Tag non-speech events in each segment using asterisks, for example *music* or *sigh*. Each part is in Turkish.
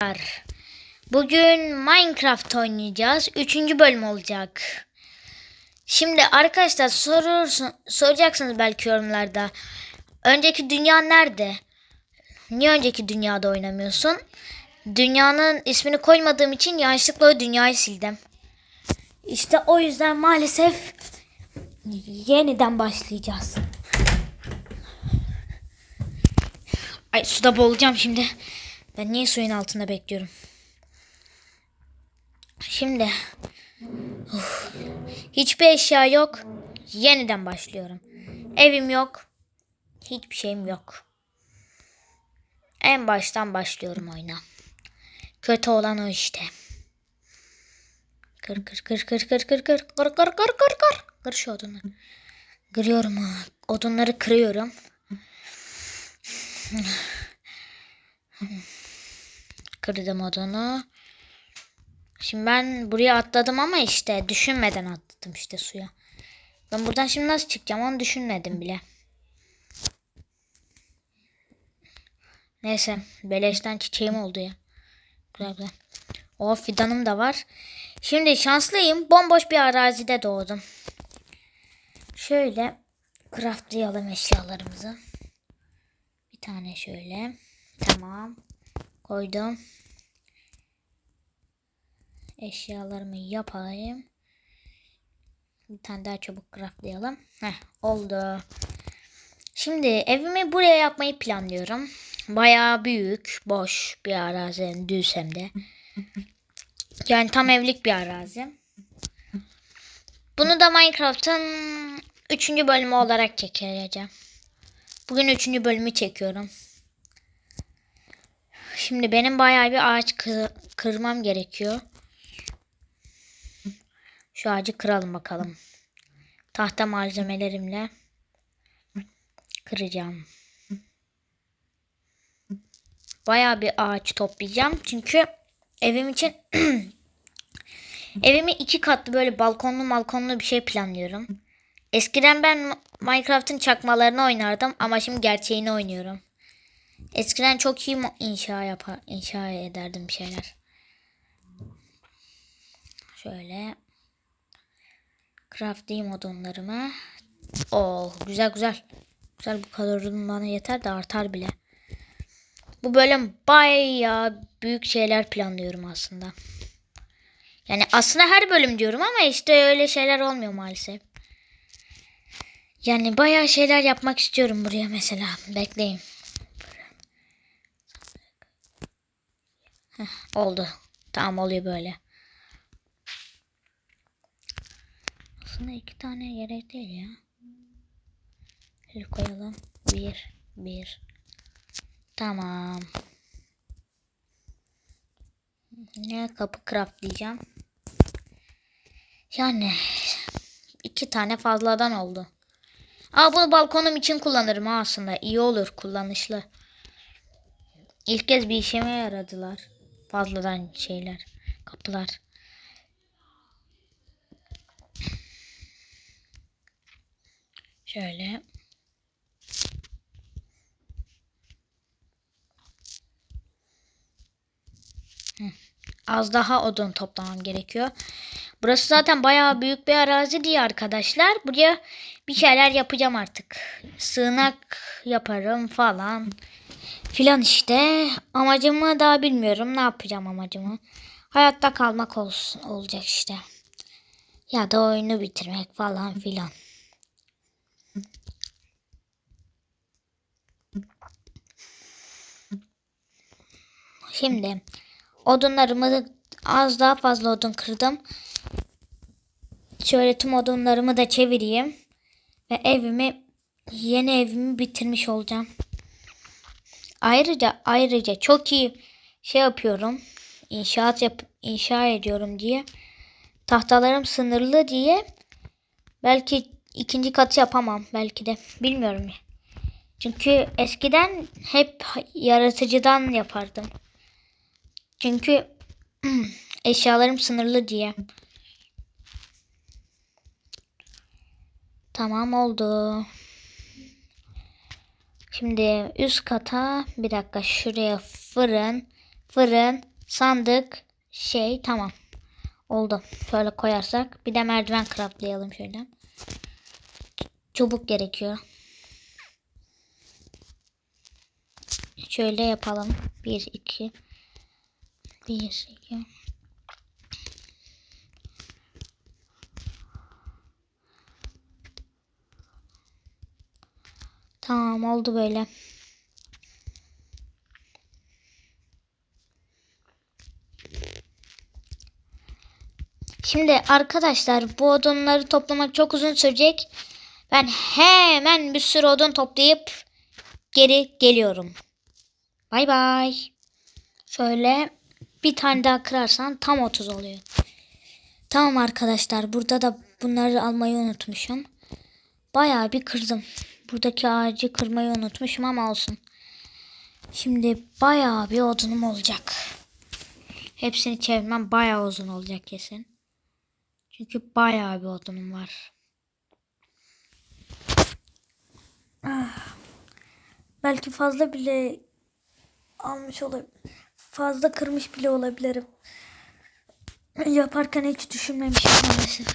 Arkadaşlar, Bugün Minecraft oynayacağız. Üçüncü bölüm olacak. Şimdi arkadaşlar sorursun, soracaksınız belki yorumlarda. Önceki dünya nerede? Niye önceki dünyada oynamıyorsun? Dünyanın ismini koymadığım için yanlışlıkla o dünyayı sildim. İşte o yüzden maalesef yeniden başlayacağız. Ay suda boğulacağım şimdi. Ben niye suyun altında bekliyorum? Şimdi uf, hiçbir eşya yok. Yeniden başlıyorum. Evim yok. Hiçbir şeyim yok. En baştan başlıyorum oyuna. Kötü olan o işte. Kır kır kır kır kır kır kır kır kır kır kır kır kır şu odunları. Kırıyorum. Odunları kırıyorum. Kırdım odunu. Şimdi ben buraya atladım ama işte düşünmeden atladım işte suya. Ben buradan şimdi nasıl çıkacağım onu düşünmedim bile. Neyse beleşten çiçeğim oldu ya. Güzel güzel. O fidanım da var. Şimdi şanslıyım. Bomboş bir arazide doğdum. Şöyle craftlayalım eşyalarımızı. Bir tane şöyle. Tamam. Koydum. Eşyalarımı yapayım. Bir tane daha çabuk craftlayalım. Heh, oldu. Şimdi evimi buraya yapmayı planlıyorum. Bayağı büyük, boş bir arazi. Düz hem de. Yani tam evlik bir arazi. Bunu da Minecraft'ın 3. bölümü olarak çekeceğim. Bugün 3. bölümü çekiyorum. Şimdi benim bayağı bir ağaç kı- kırmam gerekiyor. Şu ağacı kıralım bakalım. Tahta malzemelerimle kıracağım. Bayağı bir ağaç toplayacağım. Çünkü evim için *clears throat* evimi iki katlı böyle balkonlu balkonlu bir şey planlıyorum. Eskiden ben Minecraft'ın çakmalarını oynardım ama şimdi gerçeğini oynuyorum. Eskiden çok iyi inşa yapar, inşa ederdim bir şeyler. Şöyle craftlayayım odunlarımı. Oo güzel güzel. Güzel bu kadar odun bana yeter de artar bile. Bu bölüm bayağı büyük şeyler planlıyorum aslında. Yani aslında her bölüm diyorum ama işte öyle şeyler olmuyor maalesef. Yani bayağı şeyler yapmak istiyorum buraya mesela. Bekleyin. Heh, oldu. Tamam oluyor böyle. Aslında iki tane gerek değil ya. Şöyle koyalım. Bir, bir. Tamam. Ne kapı craft diyeceğim. Yani iki tane fazladan oldu. Aa bunu balkonum için kullanırım aslında. İyi olur kullanışlı. İlk kez bir işime yaradılar. Fazladan şeyler. Kapılar. Şöyle. Az daha odun toplamam gerekiyor. Burası zaten bayağı büyük bir arazi diye arkadaşlar. Buraya bir şeyler yapacağım artık. Sığınak yaparım falan. Filan işte. Amacımı daha bilmiyorum. Ne yapacağım amacımı. Hayatta kalmak olsun, olacak işte. Ya da oyunu bitirmek falan filan. Şimdi odunlarımı az daha fazla odun kırdım. Şöyle tüm odunlarımı da çevireyim. Ve evimi yeni evimi bitirmiş olacağım. Ayrıca ayrıca çok iyi şey yapıyorum. İnşaat yap inşa ediyorum diye. Tahtalarım sınırlı diye belki ikinci katı yapamam belki de. Bilmiyorum. Çünkü eskiden hep yaratıcıdan yapardım. Çünkü *clears throat* eşyalarım sınırlı diye. Tamam oldu. Şimdi üst kata bir dakika şuraya fırın fırın, sandık, şey tamam. Oldu. Şöyle koyarsak. Bir de merdiven craftlayalım şöyle. Çubuk gerekiyor. Şöyle yapalım. 1, 2. 1, 2. Tamam oldu böyle. Şimdi arkadaşlar bu odunları toplamak çok uzun sürecek. Ben hemen bir sürü odun toplayıp geri geliyorum. Bay bay. Şöyle bir tane daha kırarsan tam 30 oluyor. Tamam arkadaşlar burada da bunları almayı unutmuşum. Bayağı bir kırdım. Buradaki ağacı kırmayı unutmuşum ama olsun. Şimdi bayağı bir odunum olacak. Hepsini çevirmem bayağı uzun olacak kesin. Çünkü bayağı bir odunum var. Ah. Belki fazla bile almış olabilir. Fazla kırmış bile olabilirim. Yaparken hiç düşünmemişim maalesef.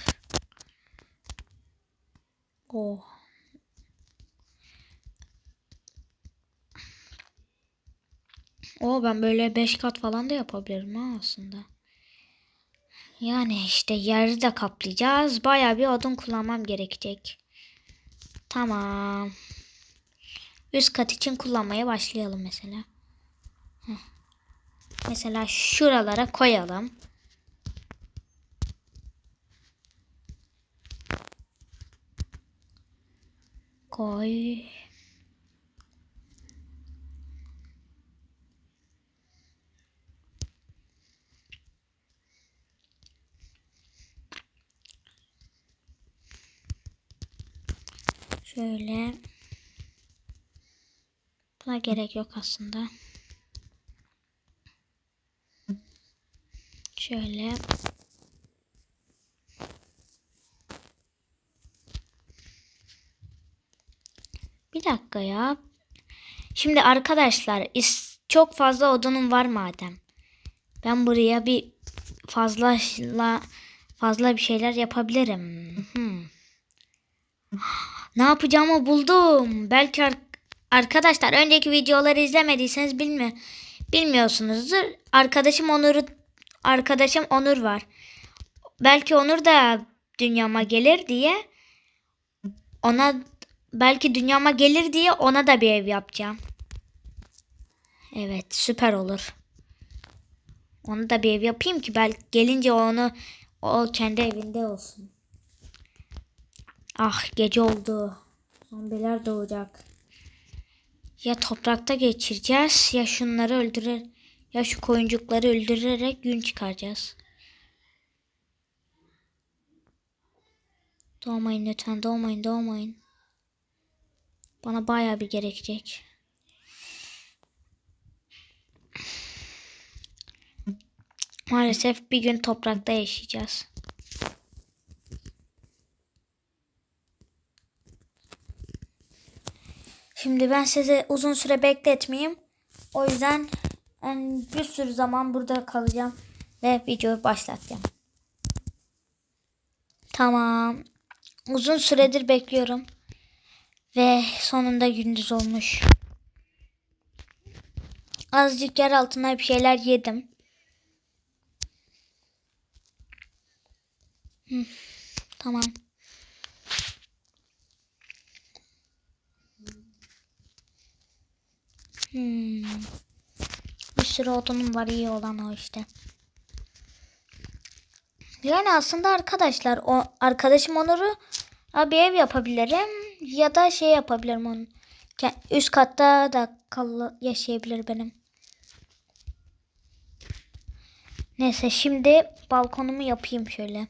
Oh. O ben böyle 5 kat falan da yapabilirim ha aslında. Yani işte yeri de kaplayacağız. Baya bir odun kullanmam gerekecek. Tamam. Üst kat için kullanmaya başlayalım mesela. Mesela şuralara koyalım. Koy. Şöyle. Buna gerek yok aslında. Şöyle. Bir dakika ya. Şimdi arkadaşlar çok fazla odunum var madem. Ben buraya bir fazla fazla bir şeyler yapabilirim. Hmm. Ne yapacağımı buldum. Belki ar- arkadaşlar önceki videoları izlemediyseniz bilmi bilmiyorsunuzdur. Arkadaşım Onur'u arkadaşım Onur var. Belki Onur da dünyama gelir diye ona belki dünyama gelir diye ona da bir ev yapacağım. Evet, süper olur. Ona da bir ev yapayım ki belki gelince onu o kendi evinde olsun. Ah gece oldu. Zombiler doğacak. Ya toprakta geçireceğiz ya şunları öldürer ya şu koyuncukları öldürerek gün çıkaracağız. Doğmayın lütfen doğmayın doğmayın. Bana bayağı bir gerekecek. Maalesef bir gün toprakta yaşayacağız. Şimdi ben sizi uzun süre bekletmeyeyim. O yüzden ben bir sürü zaman burada kalacağım ve videoyu başlatacağım. Tamam. Uzun süredir bekliyorum. Ve sonunda gündüz olmuş. Azıcık yer altına bir şeyler yedim. Hı, tamam. Hmm. Bir sürü odunum var iyi olan o işte. Yani aslında arkadaşlar o arkadaşım Onur'u bir ev yapabilirim ya da şey yapabilirim onun. Üst katta da kal yaşayabilir benim. Neyse şimdi balkonumu yapayım şöyle.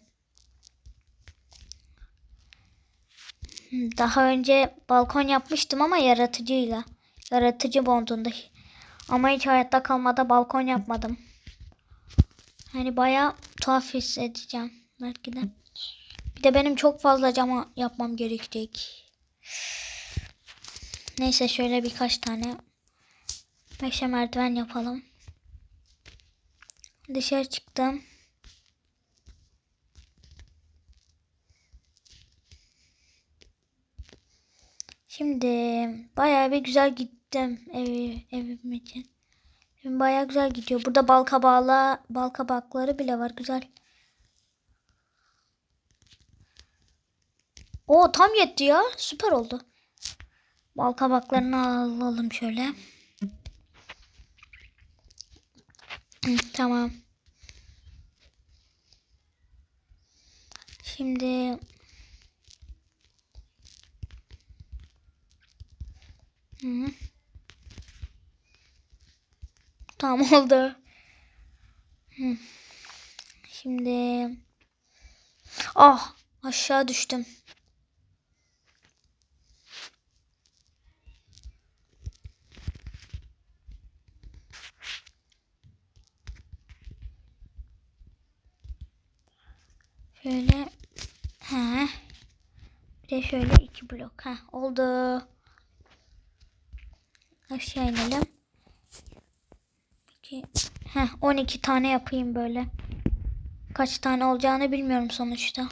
Daha önce balkon yapmıştım ama yaratıcıyla. Yaratıcı bondunda. Ama hiç hayatta kalmada balkon yapmadım. Hani baya tuhaf hissedeceğim belki de. Bir de benim çok fazla cama yapmam gerekecek. Neyse şöyle birkaç tane meşe merdiven yapalım. Dışarı çıktım. Şimdi bayağı bir güzel gittim ev, evim için. Şimdi bayağı güzel gidiyor. Burada bal kabağla, bal kabakları bile var. Güzel. O tam yetti ya. Süper oldu. Bal kabaklarını alalım şöyle. Tamam. Şimdi Hı. Tamam *laughs* oldu. Şimdi ah aşağı düştüm. Şöyle ha bir de şöyle iki blok ha oldu. Aşağı inelim. İki, heh, 12 tane yapayım böyle. Kaç tane olacağını bilmiyorum sonuçta.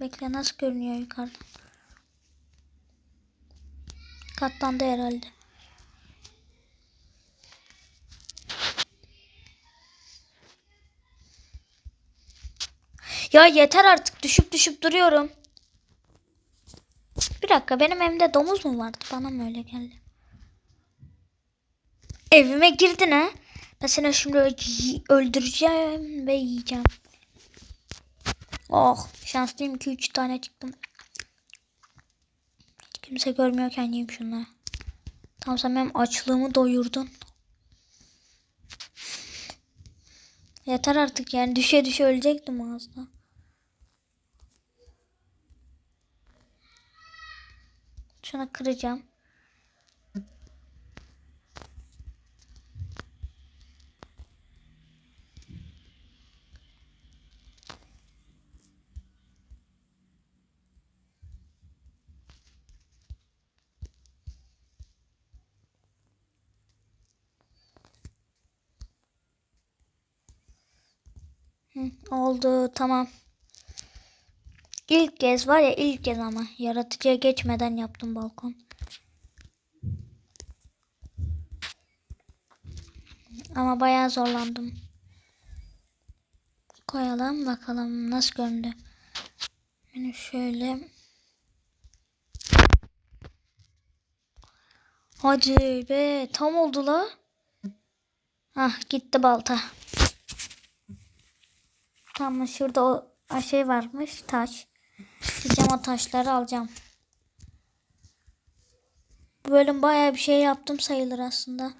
Bekle nasıl görünüyor yukarıdan? Katlandı herhalde. Ya yeter artık düşüp düşüp duruyorum. Bir dakika benim evimde domuz mu vardı? Bana mı öyle geldi? Evime girdin ha? Ben seni şimdi öldüreceğim ve yiyeceğim. Oh şanslıyım ki 3 tane çıktım. Hiç kimse görmüyorken yiyeyim şunları. Tamam sen benim açlığımı doyurdun. Yeter artık yani düşe düşe ölecektim ağzına. Şunu kıracağım. Hı, oldu tamam. İlk kez var ya ilk kez ama yaratıcıya geçmeden yaptım balkon. Ama bayağı zorlandım. Koyalım bakalım nasıl göründü. Yani şöyle. Hadi be tam oldu la. Ah gitti balta. Tamam şurada o şey varmış taş. Gideceğim o taşları alacağım. Bu bölüm bayağı bir şey yaptım sayılır aslında.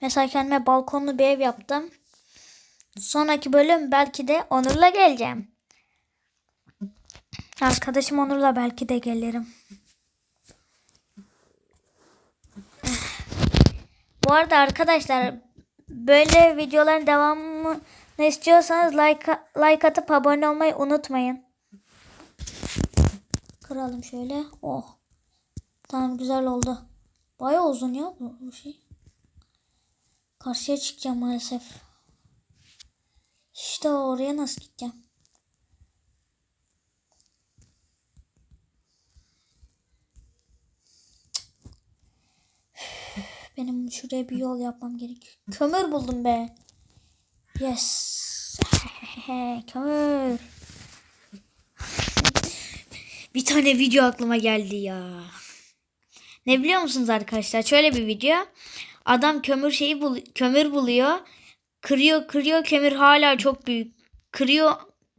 Mesela kendime balkonlu bir ev yaptım. Sonraki bölüm belki de Onur'la geleceğim. Arkadaşım Onur'la belki de gelirim. Bu arada arkadaşlar böyle videoların devamını istiyorsanız like, like atıp abone olmayı unutmayın. Kıralım şöyle. Oh. Tamam güzel oldu. Baya uzun ya bu, bu şey. Karşıya çıkacağım maalesef. İşte oraya nasıl gideceğim? Benim şuraya bir yol yapmam gerekiyor. Kömür buldum be. Yes. *laughs* Kömür. Bir tane video aklıma geldi ya. Ne biliyor musunuz arkadaşlar? Şöyle bir video. Adam kömür şeyi bul kömür buluyor. Kırıyor kırıyor kömür hala çok büyük. Kırıyor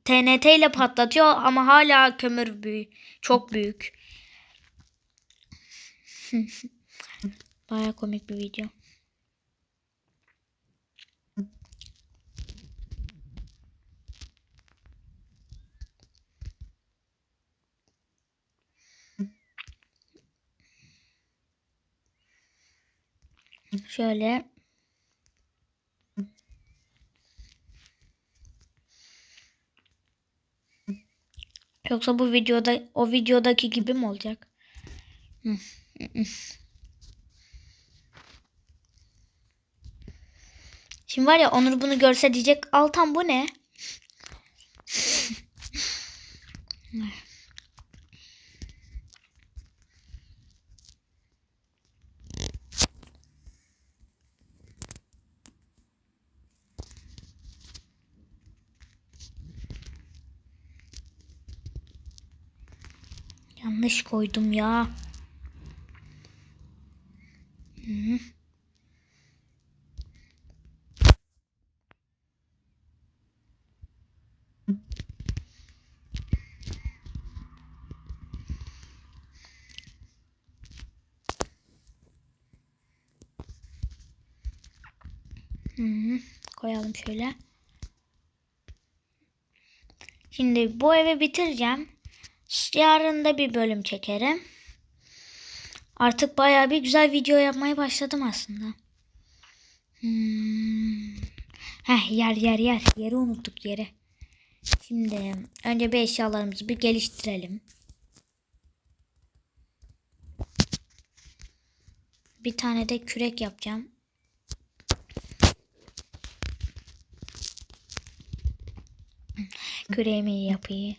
TNT ile patlatıyor ama hala kömür büyük. Çok büyük. *laughs* Baya komik bir video. Şöyle Yoksa bu videoda o videodaki gibi mi olacak? Şimdi var ya Onur bunu görse diyecek Altan bu ne? Yanlış koydum ya. Hı. Hı, koyalım şöyle. Şimdi bu evi bitireceğim. Yarın da bir bölüm çekerim. Artık bayağı bir güzel video yapmaya başladım aslında. Hmm. Heh yer yer yer. Yeri unuttuk yeri. Şimdi önce bir eşyalarımızı bir geliştirelim. Bir tane de kürek yapacağım. Küreğimi yapayım.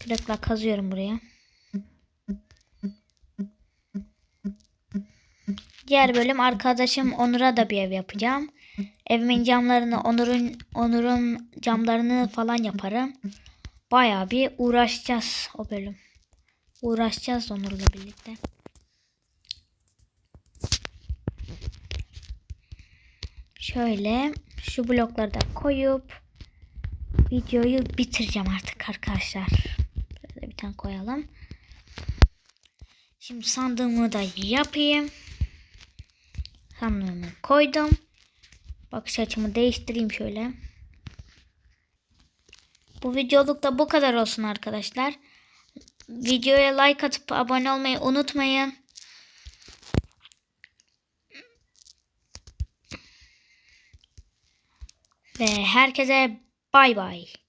Kürekle kazıyorum buraya. Diğer bölüm arkadaşım Onur'a da bir ev yapacağım. Evimin camlarını Onur'un Onur'un camlarını falan yaparım. Bayağı bir uğraşacağız o bölüm. Uğraşacağız Onur'la birlikte. Şöyle şu blokları da koyup videoyu bitireceğim artık arkadaşlar. Böyle bir tane koyalım. Şimdi sandığımı da yapayım. Sandığımı koydum. Bakış açımı değiştireyim şöyle. Bu videoluk da bu kadar olsun arkadaşlar. Videoya like atıp abone olmayı unutmayın. Ve herkese bay bay.